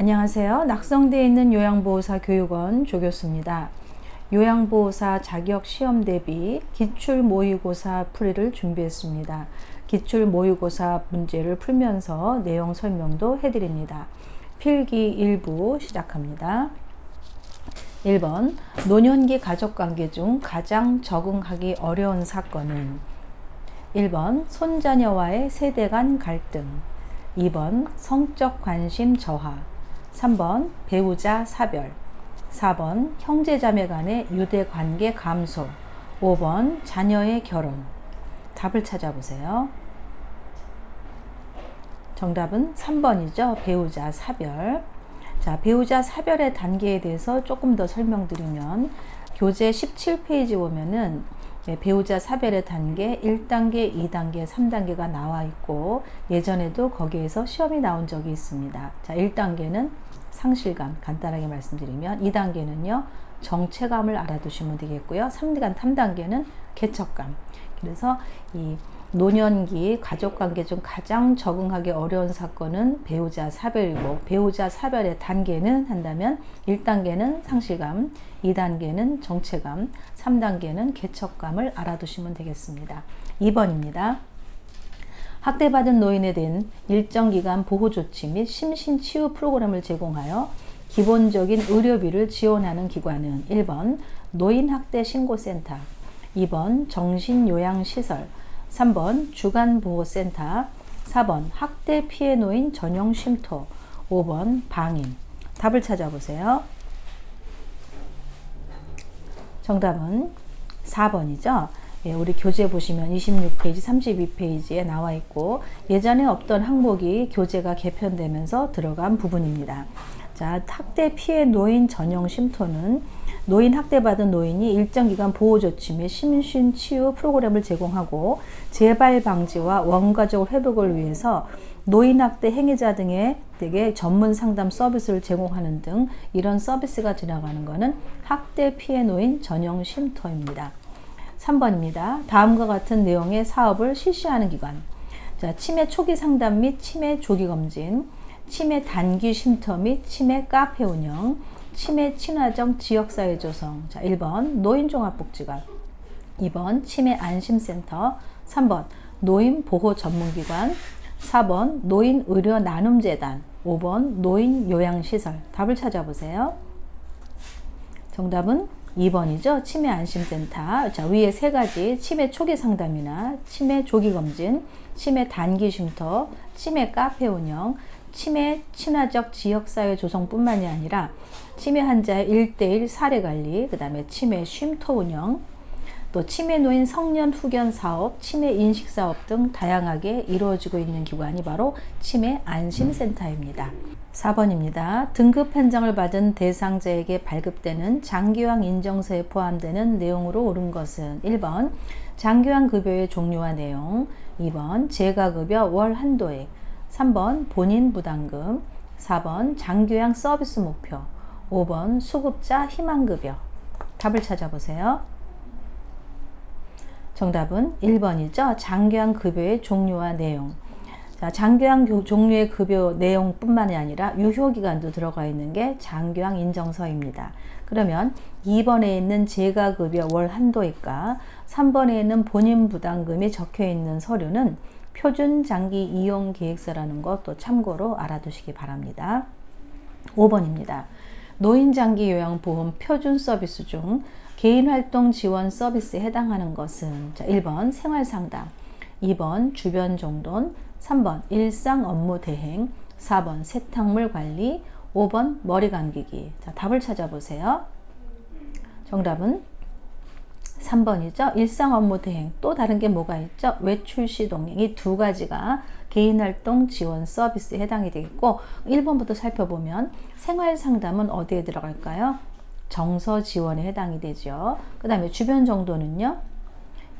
안녕하세요. 낙성대에 있는 요양보호사 교육원 조교수입니다. 요양보호사 자격 시험 대비 기출 모의고사 풀이를 준비했습니다. 기출 모의고사 문제를 풀면서 내용 설명도 해드립니다. 필기 1부 시작합니다. 1번 노년기 가족관계 중 가장 적응하기 어려운 사건은 1번 손자녀와의 세대 간 갈등 2번 성적 관심 저하 3번 배우자 사별 4번 형제자매 간의 유대 관계 감소 5번 자녀의 결혼 답을 찾아보세요. 정답은 3번이죠. 배우자 사별. 자, 배우자 사별의 단계에 대해서 조금 더 설명드리면 교재 17페이지 보면은 예, 배우자 사별의 단계 1단계, 2단계, 3단계가 나와 있고 예전에도 거기에서 시험이 나온 적이 있습니다. 자, 1단계는 상실감 간단하게 말씀드리면 2단계는요. 정체감을 알아두시면 되겠고요. 3단계, 3단계는 개척감. 그래서 이 노년기 가족관계 중 가장 적응하기 어려운 사건은 배우자 사별이고 배우자 사별의 단계는 한다면 1단계는 상실감, 2단계는 정체감, 3단계는 개척감을 알아두시면 되겠습니다. 2번입니다. 학대받은 노인에 대한 일정 기간 보호 조치 및 심신 치유 프로그램을 제공하여 기본적인 의료비를 지원하는 기관은 1번 노인학대 신고센터, 2번 정신요양시설, 3번 주간보호센터, 4번 학대 피해 노인 전용 쉼터, 5번 방임. 답을 찾아보세요. 정답은 4번이죠. 예, 우리 교재 보시면 26페이지, 32페이지에 나와 있고 예전에 없던 항목이 교재가 개편되면서 들어간 부분입니다. 자, 학대 피해 노인 전용 쉼터는 노인 학대받은 노인이 일정 기간 보호 조치 및 심신 치유 프로그램을 제공하고 재발 방지와 원가적 회복을 위해서 노인 학대 행위자 등에게 전문 상담 서비스를 제공하는 등 이런 서비스가 지나가는 것은 학대 피해 노인 전용 쉼터입니다. 3번입니다. 다음과 같은 내용의 사업을 실시하는 기관. 자, 치매 초기 상담 및 치매 조기 검진, 치매 단기 쉼터 및 치매 카페 운영, 치매 친화적 지역사회 조성. 자, 1번 노인종합복지관. 2번 치매 안심센터. 3번 노인 보호 전문기관. 4번 노인 의료 나눔재단. 5번 노인 요양시설. 답을 찾아보세요. 정답은 2번이죠. 치매 안심센터. 자, 위에 세 가지 치매 초기 상담이나 치매 조기 검진, 치매 단기 쉼터, 치매 카페 운영, 치매 친화적 지역사회 조성뿐만이 아니라 치매 환자의 1대1 사례 관리, 그 다음에 치매 쉼터 운영, 또 치매 노인 성년 후견 사업, 치매 인식 사업 등 다양하게 이루어지고 있는 기관이 바로 치매 안심센터입니다. 4번입니다. 등급 판정을 받은 대상자에게 발급되는 장기왕 인정서에 포함되는 내용으로 옳은 것은 1번 장기왕 급여의 종류와 내용 2번 재가급여 월 한도액 3번 본인 부담금 4번 장교양 서비스 목표 5번 수급자 희망급여 답을 찾아보세요. 정답은 1번이죠. 장교양 급여의 종류와 내용 자, 장교양 종류의 급여 내용뿐만이 아니라 유효기간도 들어가 있는 게 장교양 인정서입니다. 그러면 2번에 있는 재가급여 월 한도입과 3번에 있는 본인 부담금이 적혀 있는 서류는 표준 장기 이용 계획서라는 것도 참고로 알아두시기 바랍니다. 5번입니다. 노인장기 요양보험 표준 서비스 중 개인활동 지원 서비스에 해당하는 것은 자, 1번 생활상담, 2번 주변 정돈, 3번 일상 업무 대행, 4번 세탁물 관리, 5번 머리 감기기. 자, 답을 찾아보세요. 정답은 3번이죠. 일상 업무 대행. 또 다른 게 뭐가 있죠? 외출 시 동행. 이 두 가지가 개인 활동 지원 서비스에 해당이 되겠고 1번부터 살펴보면 생활 상담은 어디에 들어갈까요? 정서 지원에 해당이 되죠. 그 다음에 주변 정도는요.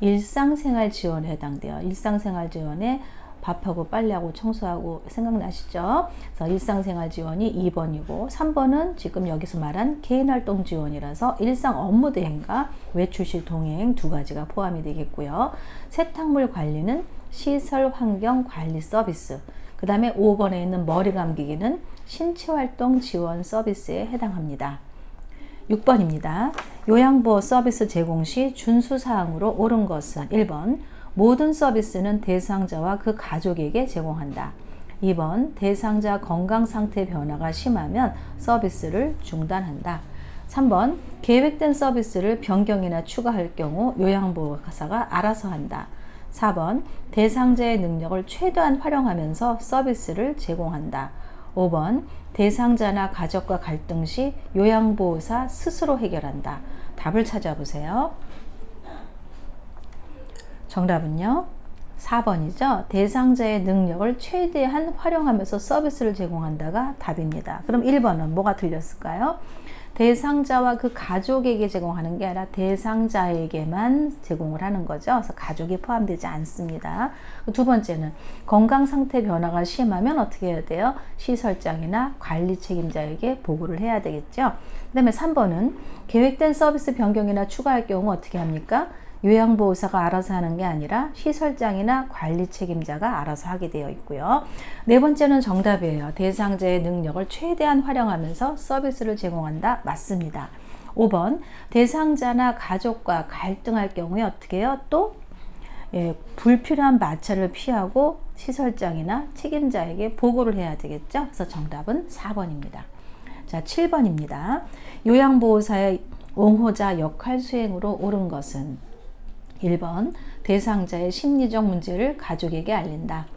일상생활 지원에 해당돼요. 일상생활 지원에 밥하고 빨래하고 청소하고 생각나시죠? 그래서 일상생활 지원이 2번이고 3번은 지금 여기서 말한 개인활동 지원이라서 일상 업무 대행과 외출시 동행 두 가지가 포함이 되겠고요. 세탁물 관리는 시설 환경 관리 서비스 그 다음에 5번에 있는 머리 감기기는 신체활동 지원 서비스에 해당합니다. 6번입니다. 요양보호 서비스 제공 시 준수사항으로 옳은 것은 1번 모든 서비스는 대상자와 그 가족에게 제공한다. 2번 대상자 건강 상태 변화가 심하면 서비스를 중단한다. 3번 계획된 서비스를 변경이나 추가할 경우 요양보호사가 알아서 한다. 4번 대상자의 능력을 최대한 활용하면서 서비스를 제공한다. 5번 대상자나 가족과 갈등 시 요양보호사 스스로 해결한다. 답을 찾아보세요. 정답은요. 4번이죠. 대상자의 능력을 최대한 활용하면서 서비스를 제공한다가 답입니다. 그럼 1번은 뭐가 틀렸을까요? 대상자와 그 가족에게 제공하는 게 아니라 대상자에게만 제공을 하는 거죠. 그래서 가족이 포함되지 않습니다. 두 번째는 건강 상태 변화가 심하면 어떻게 해야 돼요? 시설장이나 관리 책임자에게 보고를 해야 되겠죠. 그 다음에 3번은 계획된 서비스 변경이나 추가할 경우 어떻게 합니까? 요양보호사가 알아서 하는 게 아니라 시설장이나 관리 책임자가 알아서 하게 되어 있고요. 네 번째는 정답이에요. 대상자의 능력을 최대한 활용하면서 서비스를 제공한다. 맞습니다. 5번 대상자나 가족과 갈등할 경우에 어떻게 해요? 또 예, 불필요한 마찰을 피하고 시설장이나 책임자에게 보고를 해야 되겠죠. 그래서 정답은 4번입니다. 자, 7번입니다. 요양보호사의 옹호자 역할 수행으로 옳은 것은 1번 대상자의 심리적 문제를 가족에게 알린다.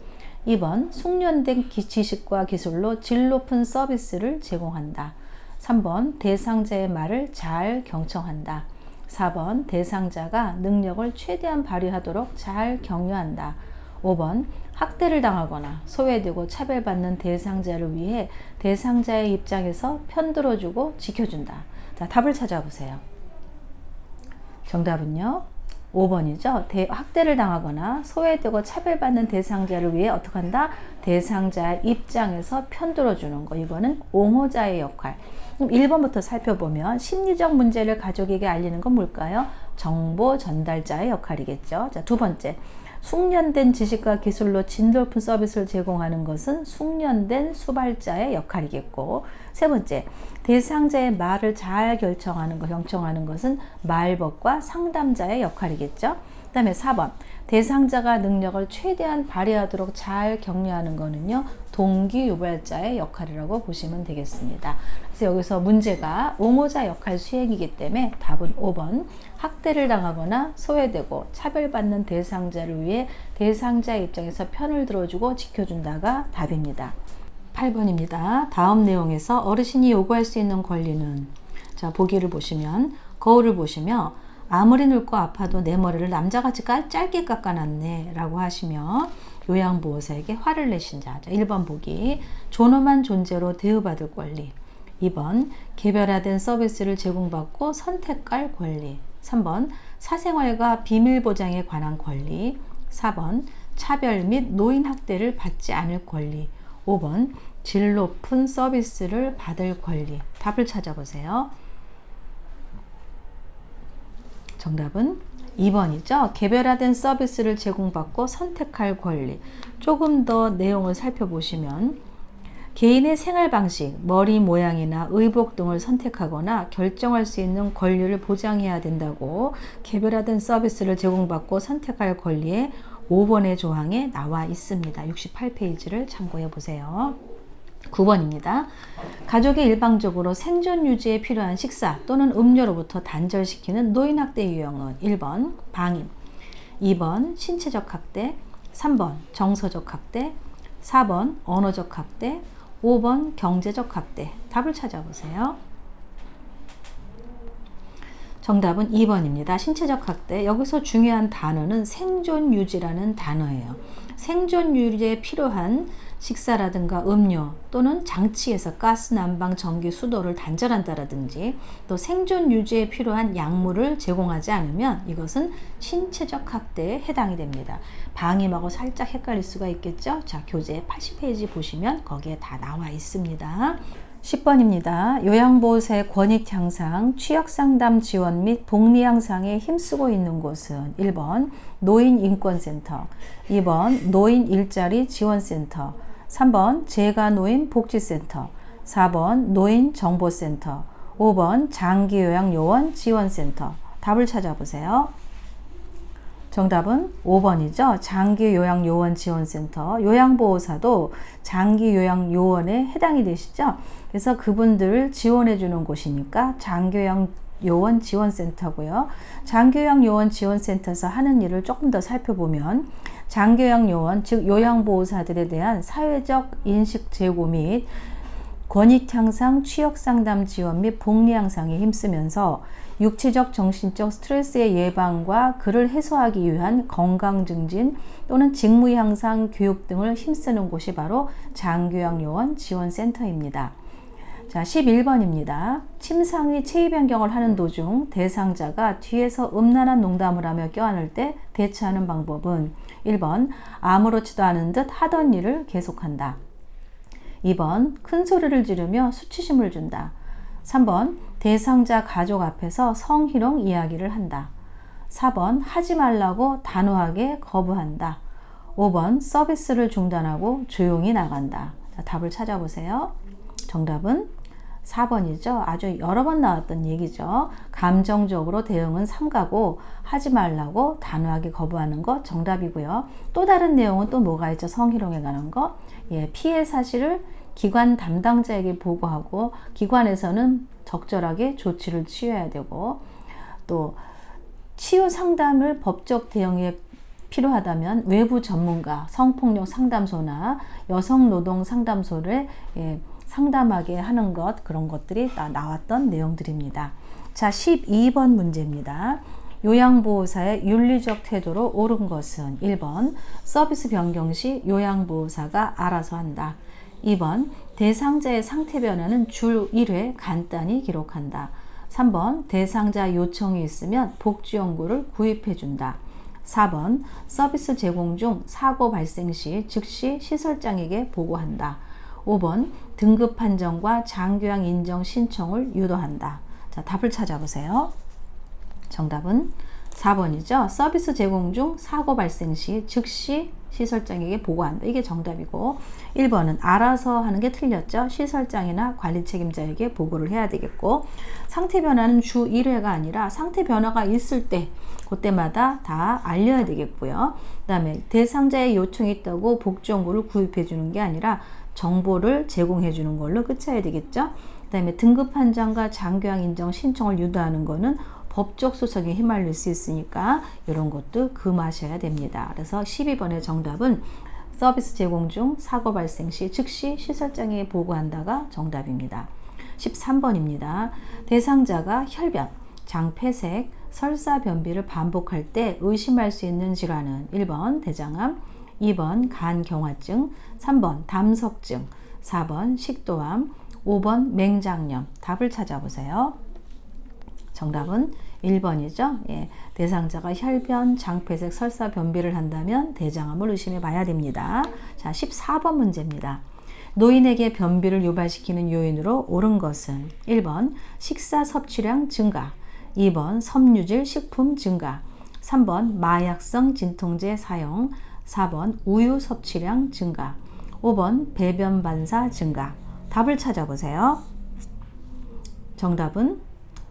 2번 숙련된 지식과 기술로 질 높은 서비스를 제공한다. 3번 대상자의 말을 잘 경청한다. 4번 대상자가 능력을 최대한 발휘하도록 잘 격려한다. 5번 학대를 당하거나 소외되고 차별받는 대상자를 위해 대상자의 입장에서 편들어주고 지켜준다. 자, 답을 찾아보세요. 정답은요. 5번이죠. 대, 학대를 당하거나 소외되고 차별받는 대상자를 위해 어떻게 한다? 대상자 입장에서 편들어 주는 거. 이거는 옹호자의 역할. 그럼 1번부터 살펴보면 심리적 문제를 가족에게 알리는 건 뭘까요? 정보 전달자의 역할이겠죠. 자, 두 번째. 숙련된 지식과 기술로 진 높은 서비스를 제공하는 것은 숙련된 수발자의 역할이겠고 세 번째 대상자의 말을 잘 결정하는 것, 경청하는 것은 말법과 상담자의 역할이겠죠. 그 다음에 4번 대상자가 능력을 최대한 발휘하도록 잘 격려하는 것은요 동기 유발자의 역할이라고 보시면 되겠습니다. 그래서 여기서 문제가 옹호자 역할 수행이기 때문에 답은 5번 학대를 당하거나 소외되고 차별받는 대상자를 위해 대상자 입장에서 편을 들어주고 지켜준다가 답입니다. 8번입니다. 다음 내용에서 어르신이 요구할 수 있는 권리는 자 보기를 보시면 거울을 보시며 아무리 늙고 아파도 내 머리를 남자같이 짧게 깎아놨네 라고 하시며 요양보호사에게 화를 내신 자. 1번 보기 존엄한 존재로 대우받을 권리 2번 개별화된 서비스를 제공받고 선택할 권리 3번 사생활과 비밀 보장에 관한 권리 4번 차별 및 노인 학대를 받지 않을 권리 5번 질 높은 서비스를 받을 권리 답을 찾아보세요. 정답은 2번이죠. 개별화된 서비스를 제공받고 선택할 권리. 조금 더 내용을 살펴보시면 개인의 생활 방식, 머리 모양이나 의복 등을 선택하거나 결정할 수 있는 권리를 보장해야 된다고 개별화된 서비스를 제공받고 선택할 권리에 5번의 조항에 나와 있습니다. 68페이지를 참고해 보세요. 9번입니다. 가족이 일방적으로 생존 유지에 필요한 식사 또는 음료로부터 단절시키는 노인학대 유형은 1번 방임, 2번 신체적 학대, 3번 정서적 학대, 4번 언어적 학대, 5번 경제적 학대. 답을 찾아보세요. 정답은 2번입니다. 신체적 학대. 여기서 중요한 단어는 생존 유지라는 단어예요. 생존 유지에 필요한 식사라든가 음료 또는 장치에서 가스, 난방, 전기, 수도를 단절한다라든지 또 생존 유지에 필요한 약물을 제공하지 않으면 이것은 신체적 학대에 해당이 됩니다. 방임하고 살짝 헷갈릴 수가 있겠죠? 자, 교재 80페이지 보시면 거기에 다 나와 있습니다. 10번입니다. 요양보호사의 권익 향상, 취약 상담 지원 및 복리 향상에 힘쓰고 있는 곳은 1번 노인 인권센터, 2번 노인 일자리 지원센터, 3번 재가노인 복지센터 4번 노인정보센터 5번 장기요양요원 지원센터 답을 찾아보세요. 정답은 5번이죠. 장기요양요원지원센터. 요양보호사도 장기요양요원에 해당이 되시죠. 그래서 그분들을 지원해주는 곳이니까 장기요양요원지원센터고요. 장기요양요원지원센터에서 하는 일을 조금 더 살펴보면 장기요양요원, 즉 요양보호사들에 대한 사회적 인식 제고 및 권익 향상, 취업 상담 지원 및 복리 향상에 힘쓰면서 육체적, 정신적 스트레스의 예방과 그를 해소하기 위한 건강 증진 또는 직무 향상 교육 등을 힘쓰는 곳이 바로 장교양요원 지원센터입니다. 자, 11번입니다. 침상위 체위 변경을 하는 도중 대상자가 뒤에서 음란한 농담을 하며 껴안을 때 대처하는 방법은 1번 아무렇지도 않은 듯 하던 일을 계속한다. 2번 큰 소리를 지르며 수치심을 준다. 3번 대상자 가족 앞에서 성희롱 이야기를 한다. 4번 하지 말라고 단호하게 거부한다. 5번 서비스를 중단하고 조용히 나간다. 자, 답을 찾아보세요. 정답은 4번이죠. 아주 여러 번 나왔던 얘기죠. 감정적으로 대응은 삼가고 하지 말라고 단호하게 거부하는 것 정답이고요. 또 다른 내용은 또 뭐가 있죠? 성희롱에 관한 거. 예, 피해 사실을 기관 담당자에게 보고하고 기관에서는 적절하게 조치를 취해야 되고 또 치유 상담을 법적 대응에 필요하다면 외부 전문가, 성폭력 상담소나 여성 노동 상담소를 예, 상담하게 하는 것 그런 것들이 다 나왔던 내용들입니다. 자, 12번 문제입니다. 요양보호사의 윤리적 태도로 옳은 것은 1번 서비스 변경 시 요양보호사가 알아서 한다. 2번 대상자의 상태 변화는 줄 1회 간단히 기록한다. 3번 대상자 요청이 있으면 복지 연구를 구입해 준다. 4번 서비스 제공 중 사고 발생 시 즉시 시설장에게 보고한다. 5번 등급 판정과 장교양 인정 신청을 유도한다. 자, 답을 찾아보세요. 정답은 4번이죠. 서비스 제공 중 사고 발생 시 즉시 시설장에게 보고한다. 이게 정답이고 1번은 알아서 하는 게 틀렸죠. 시설장이나 관리 책임자에게 보고를 해야 되겠고 상태 변화는 주 1회가 아니라 상태 변화가 있을 때 그때마다 다 알려야 되겠고요. 그 다음에 대상자의 요청이 있다고 복지정보를 구입해 주는 게 아니라 정보를 제공해 주는 걸로 끝쳐야 되겠죠. 그 다음에 등급 판정과 장교양 인정 신청을 유도하는 거는 법적 소송에 휘말릴 수 있으니까 이런 것도 금하셔야 됩니다. 그래서 12번의 정답은 서비스 제공 중 사고 발생 시 즉시 시설장에 보고한다가 정답입니다. 13번입니다. 대상자가 혈변, 장폐색, 설사 변비를 반복할 때 의심할 수 있는 질환은 1번 대장암, 2번 간경화증, 3번 담석증, 4번 식도암, 5번 맹장염. 답을 찾아보세요. 정답은 1번이죠. 예, 대상자가 혈변, 장폐색, 설사, 변비를 한다면 대장암을 의심해 봐야 됩니다. 자, 14번 문제입니다. 노인에게 변비를 유발시키는 요인으로 옳은 것은 1번 식사 섭취량 증가, 2번 섬유질 식품 증가, 3번 마약성 진통제 사용, 4번 우유 섭취량 증가, 5번 배변 반사 증가. 답을 찾아보세요. 정답은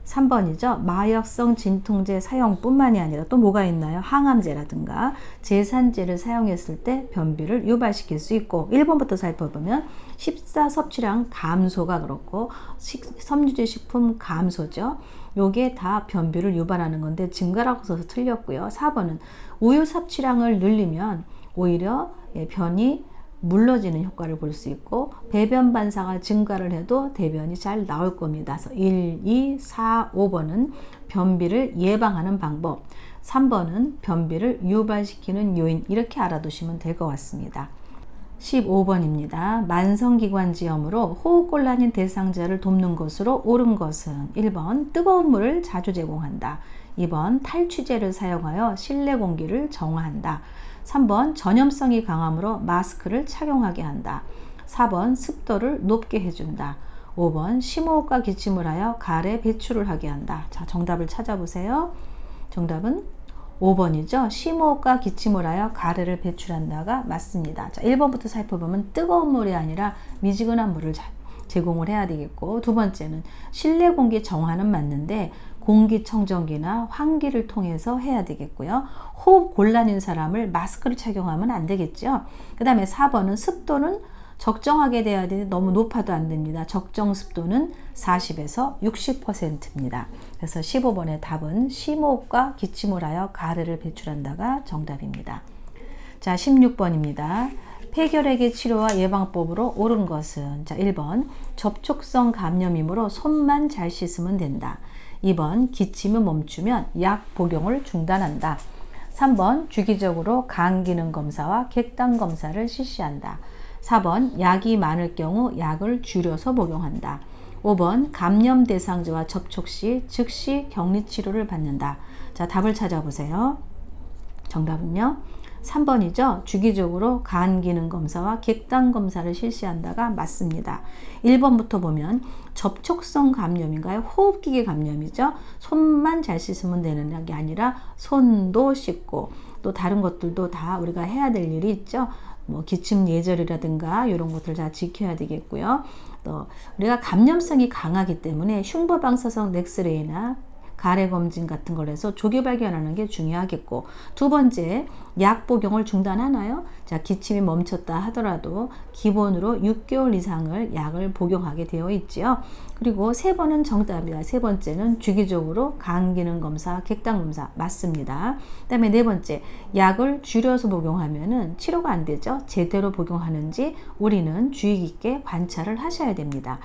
3번이죠. 마약성 진통제 사용뿐만이 아니라 또 뭐가 있나요? 항암제라든가 제산제를 사용했을 때 변비를 유발시킬 수 있고 1번부터 살펴보면 식사 섭취량 감소가 그렇고 식, 섬유질 식품 감소죠. 요게 다 변비를 유발하는 건데 증가라고 써서 틀렸고요. 4번은 우유 섭취량을 늘리면 오히려 예, 변이 물러지는 효과를 볼 수 있고 배변 반사가 증가를 해도 대변이 잘 나올 겁니다. 그래서 1, 2, 4, 5번은 변비를 예방하는 방법, 3번은 변비를 유발시키는 요인 이렇게 알아두시면 될 것 같습니다. 15번입니다. 만성기관지염으로 호흡곤란인 대상자를 돕는 것으로 옳은 것은 1번 뜨거운 물을 자주 제공한다. 2번 탈취제를 사용하여 실내 공기를 정화한다. 3번 전염성이 강하므로 마스크를 착용하게 한다. 4번 습도를 높게 해준다. 5번 심호흡과 기침을 하여 가래 배출을 하게 한다. 자, 정답을 찾아보세요. 정답은 5번이죠. 심호흡과 기침을 하여 가래를 배출한다가 맞습니다. 자, 1번부터 살펴보면 뜨거운 물이 아니라 미지근한 물을 자- 제공을 해야 되겠고 두 번째는 실내 공기 정화는 맞는데 공기청정기나 환기를 통해서 해야 되겠고요. 호흡 곤란인 사람을 마스크를 착용하면 안 되겠죠. 그 다음에 4번은 습도는 적정하게 돼야 되는데 너무 높아도 안 됩니다. 적정 습도는 40에서 60%입니다. 그래서 15번의 답은 심호흡과 기침을 하여 가래를 배출한다가 정답입니다. 자, 16번입니다. 폐결핵의 치료와 예방법으로 옳은 것은 자, 1번 접촉성 감염이므로 손만 잘 씻으면 된다. 2번 기침이 멈추면 약 복용을 중단한다. 3번 주기적으로 간 기능 검사와 객단 검사를 실시한다. 4번 약이 많을 경우 약을 줄여서 복용한다. 5번 감염 대상자와 접촉 시 즉시 격리 치료를 받는다. 자, 답을 찾아보세요. 정답은요. 3번이죠. 주기적으로 간 기능 검사와 객단 검사를 실시한다가 맞습니다. 1번부터 보면 접촉성 감염인가요? 호흡기계 감염이죠. 손만 잘 씻으면 되는 게 아니라 손도 씻고 또 다른 것들도 다 우리가 해야 될 일이 있죠. 뭐 기침 예절이라든가 이런 것들 다 지켜야 되겠고요. 또 우리가 감염성이 강하기 때문에 흉부방사성 넥스레이나 가래 검진 같은 걸 해서 조기 발견하는 게 중요하겠고 두 번째 약 복용을 중단하나요? 자 기침이 멈췄다 하더라도 기본으로 6개월 이상을 약을 복용하게 되어 있지요. 그리고 세 번은 정답이야. 세 번째는 주기적으로 간 기능 검사, 객단 검사 맞습니다. 그다음에 네 번째 약을 줄여서 복용하면은 치료가 안 되죠. 제대로 복용하는지 우리는 주의 깊게 관찰을 하셔야 됩니다.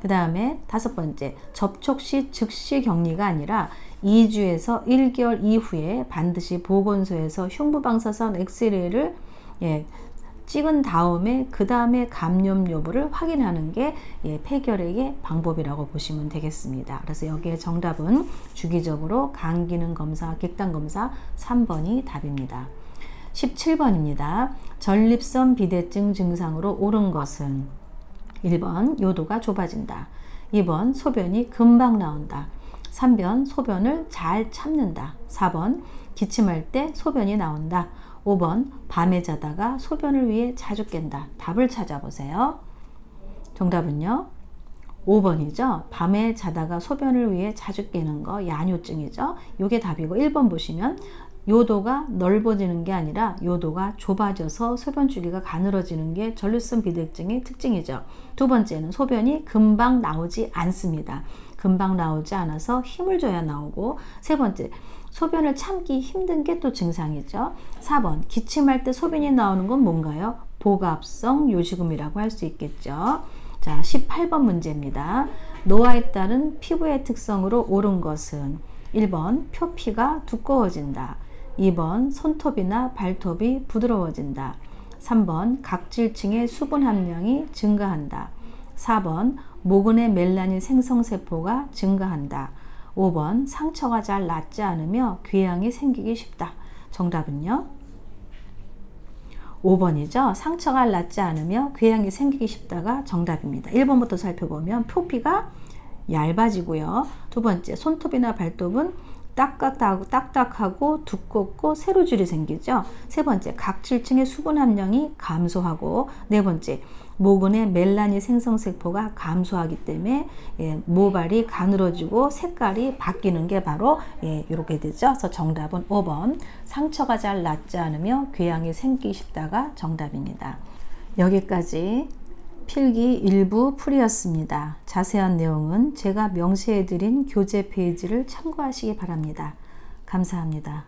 그 다음에 다섯 번째, 접촉 시 즉시 격리가 아니라 2주에서 1개월 이후에 반드시 보건소에서 흉부방사선 엑스레이를 예, 찍은 다음에 그 다음에 감염 여부를 확인하는 게 예, 폐결핵의 방법이라고 보시면 되겠습니다. 그래서 여기에 정답은 주기적으로 간 기능 검사, 객단 검사 3번이 답입니다. 17번입니다. 전립선 비대증 증상으로 옳은 것은 1번 요도가 좁아진다. 2번 소변이 금방 나온다. 3번 소변을 잘 참는다. 4번 기침할 때 소변이 나온다. 5번 밤에 자다가 소변을 위해 자주 깬다. 답을 찾아보세요. 정답은요. 5번이죠. 밤에 자다가 소변을 위해 자주 깨는 거 야뇨증이죠. 요게 답이고 1번 보시면 요도가 넓어지는 게 아니라 요도가 좁아져서 소변 주기가 가늘어지는 게 전립선 비대증의 특징이죠. 두 번째는 소변이 금방 나오지 않습니다. 금방 나오지 않아서 힘을 줘야 나오고 세 번째 소변을 참기 힘든 게 또 증상이죠. 4번 기침할 때 소변이 나오는 건 뭔가요? 보갑성 요식음이라고 할 수 있겠죠. 자, 18번 문제입니다. 노화에 따른 피부의 특성으로 옳은 것은 1번 표피가 두꺼워진다. 2번 손톱이나 발톱이 부드러워진다. 3번 각질층의 수분 함량이 증가한다. 4번 모근의 멜라닌 생성세포가 증가한다. 5번 상처가 잘 낫지 않으며 궤양이 생기기 쉽다. 정답은요? 5번이죠. 상처가 낫지 않으며 궤양이 생기기 쉽다가 정답입니다. 1번부터 살펴보면 표피가 얇아지고요. 두 번째 손톱이나 발톱은 딱딱하고 딱딱하고 두껍고 세로줄이 생기죠. 세 번째 각질층의 수분 함량이 감소하고 네 번째 모근의 멜라닌 생성세포가 감소하기 때문에 예, 모발이 가늘어지고 색깔이 바뀌는 게 바로 예, 이렇게 되죠. 그래서 정답은 5번 상처가 잘 낫지 않으며 궤양이 생기기 쉽다가 정답입니다. 여기까지 필기 일부 풀이였습니다. 자세한 내용은 제가 명시해드린 교재 페이지를 참고하시기 바랍니다. 감사합니다.